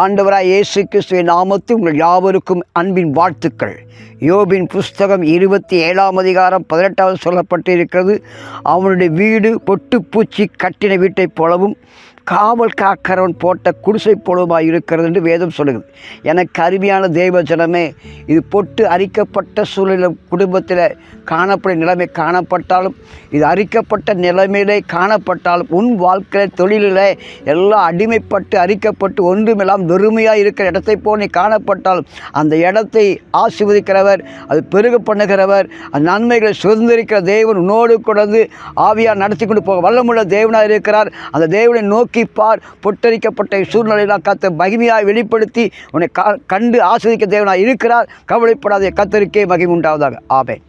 ஆண்டவராய் இயேசு கிறிஸ்துவின் நாமத்து உங்கள் யாவருக்கும் அன்பின் வாழ்த்துக்கள். யோபின் புஸ்தகம் இருபத்தி ஏழாம் அதிகாரம் பதினெட்டாவது சொல்லப்பட்டிருக்கிறது. அவனுடைய வீடு பொட்டுப்பூச்சி கட்டின வீட்டைப் போலவும் காவல் காக்கிறவன் போட்ட குடிசை போலவுமாய் இருக்கிறது என்று வேதம் சொல்லுகிறது. எனக்கு அருமையான தெய்வ இது பொட்டு அரிக்கப்பட்ட சூழ்நிலை குடும்பத்தில் காணப்படும் நிலைமை காணப்பட்டாலும் இது அரிக்கப்பட்ட நிலைமையிலே காணப்பட்டாலும் உன் வாழ்க்கையில் தொழிலில் எல்லாம் அடிமைப்பட்டு அரிக்கப்பட்டு ஒன்றுமெல்லாம் வெறுமையாக இருக்கிற இடத்தை போல் நீ காணப்பட்டாலும் அந்த இடத்தை ஆசிர்வதிக்கிறவர் அது பெருக பண்ணுகிறவர் அந்த நன்மைகளை சுதந்திரிக்கிற தேவன் உன்னோடு கொண்டு ஆவியாக நடத்தி கொண்டு போக வல்லமுள்ள தேவனாக இருக்கிறார். அந்த தேவனை நோக்கிப்பார் பொட்டரிக்கப்பட்ட சூழ்நிலையில் கத்த மகிமையாக வெளிப்படுத்தி உன்னை கண்டு ஆஸ்வதிக்க தேவனாக இருக்கிறார். கவலைப்படாத கத்தருக்கே மகிமை உண்டாவதாக. ஆபேன்